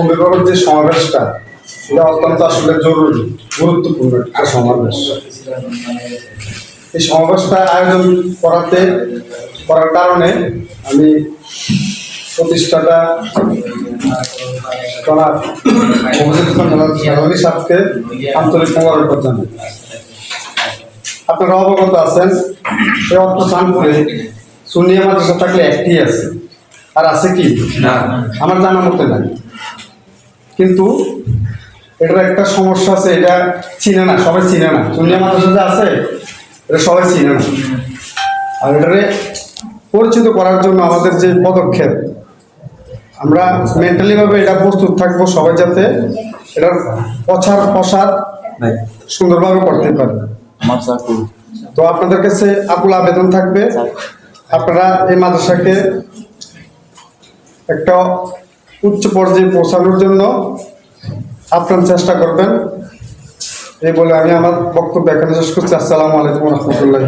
অভিভাবক যে সমাবেশটা এটা অত্যন্ত আসলে জরুরি গুরুত্বপূর্ণ একটা সমাবেশ। এই সমাবেশটা আয়োজন করাতে করার কারণে আমি প্রতিষ্ঠাতা জনাব সাহেবকে আন্তরিক মোবারকবাদ জানাই। আপনারা অবগত আছেন এই অর্থ চাঁদপুরে সুনিয়া মাদ্রাসা থাকলে একটি আছে। আর আছে কি? না। আমার জানা মতে নাই। কিন্তু এটার একটা সমস্যা আছে এটা চিনে না সবাই চিনে না। সুনিয়া মাদ্রাসা যে আছে এটা সবাই চিনে না। আর এটারে পরিচিত করার জন্য আমাদের যে পদক্ষেপ আমরা মেন্টালিভাবে এটা প্রস্তুত থাকব সবাই যাতে এটার প্রচার প্রসার সুন্দরভাবে করতে পারে। তো আপনাদের কাছে আকুল আবেদন থাকবে। আপনারা এই মাদ্রাসাকে একটা উচ্চ পর্যায়ে পৌঁছানোর জন্য আপনার চেষ্টা করবেন। এই বলে আমি আমার বক্তব্য এখানে শেষ করছি। আসসালামু আলাইকুম রহমতুল্লাহ